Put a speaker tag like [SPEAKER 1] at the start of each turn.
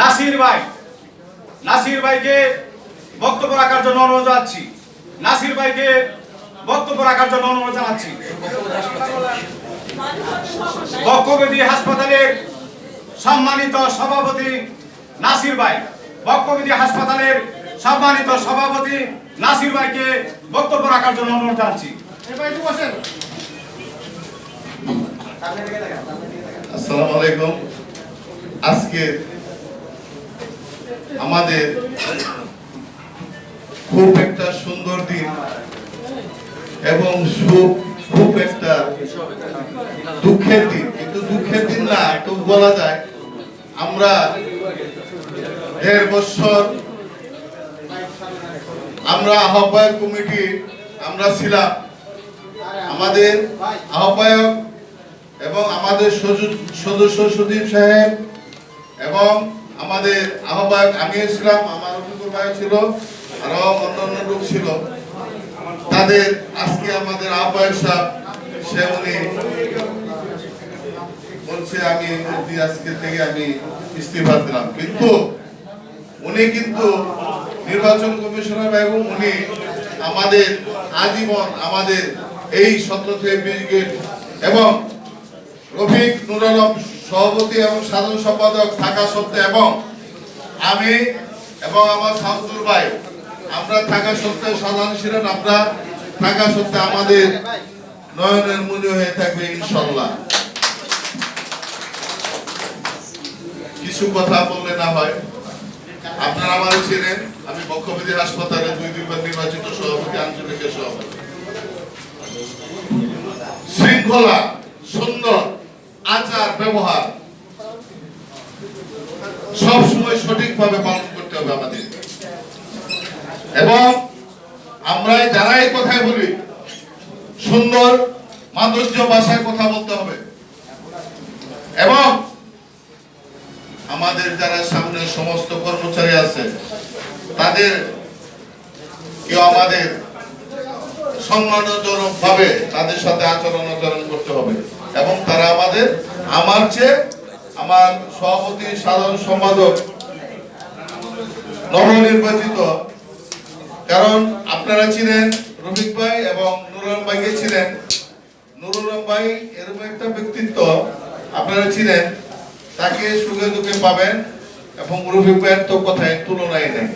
[SPEAKER 1] নাসির ভাই, নাসির ভাইকে বক্তব্য রাখার জন্য অনুরোধ জানাচ্ছি। নাসির ভাইকে বক্তব্য রাখার জন্য অনুরোধ জানাচ্ছি। বক্ষবেদী হাসপাতালের সম্মানিত সভাপতি নাসির ভাই, বক্ষবেদী হাসপাতালের সম্মানিত সভাপতি নাসির ভাইকে বক্তব্য রাখার জন্য অনুরোধ জানাচ্ছি।
[SPEAKER 2] আসসালামু আলাইকুম। আজকে আমাদের খুব একটা সুন্দর দিন এবং সুখ, খুব একটা দুঃখের দিন। কিন্তু দুঃখের দিন না, একটু বলা যায়, আমরা দেড় বছর আমরা আহ্বায়ক কমিটি, আমরা ছিলাম। আমাদের আহ্বায়ক এবং আমাদের সদস্য সজীব সাহেব এবং আমাদের আহ্বায়ক আমিও ছিলাম আমার অভিজ্ঞ ভাই ছিল আরও অন্যান্য লোক ছিল। তাদের আজকে আমাদের আহ্বায়ক সাহেব, সে উনি বলছে, আমি আজকে থেকে আমি ইস্তিফা দিলাম। কিন্তু উনি কিন্তু নির্বাচন কমিশনার এবং উনি আমাদের আজীবন আমাদের এই সতেরো থেকে বিশ গেট এবং রফিক নুর আলম সভাপতি এবং সাধারণ সম্পাদক থাকা সত্ত্বে এবং আমি এবং আমার শামসুর ভাই, আমরা থাকা সত্ত্বেও সাধারণ ছিলেন আমরা থাকা সত্ত্বে আমাদের নয়নের মনে হয়ে থাকবে ইনশাল্লাহ কিছু কথা বললে না হয়, আপনারা আমার ছিলেন আমি বক্ষবেদী হাসপাতালে দুই দুইবার নির্বাচিত সভাপতি আঞ্চলিকের সভাপতি। শৃঙ্খলা সুন্দর আচার, ব্যবহার, সব সময় সঠিকভাবে পালন করতে হবে আমাদের। এবং আমরা যারা এই কথাই বলি, সুন্দর মাধুর্য ভাষায় কথা বলতে হবে। এবং আমাদের যারা সামনে সমস্ত কর্মচারী আছে, তাদের কেউ আমাদের সম্মানজনক ভাবে তাদের সাথে আচরণ আচরণ করতে হবে। এবং তারা আমাদের, আমার চেয়ে আমার সভাপতি, সাধারণ সম্পাদক নবনির্বাচিত। কারণ আপনারা ছিলেন রফিক ভাই এবং নুরুল ভাইকে ছিলেন। নুরুল ভাই এরকম একটা ব্যক্তিত্ব আপনারা ছিলেন, তাকে সুখে দুঃখে পাবেন এবং রফিক ভাইয়ের তো কথায় তুলনায় নেই।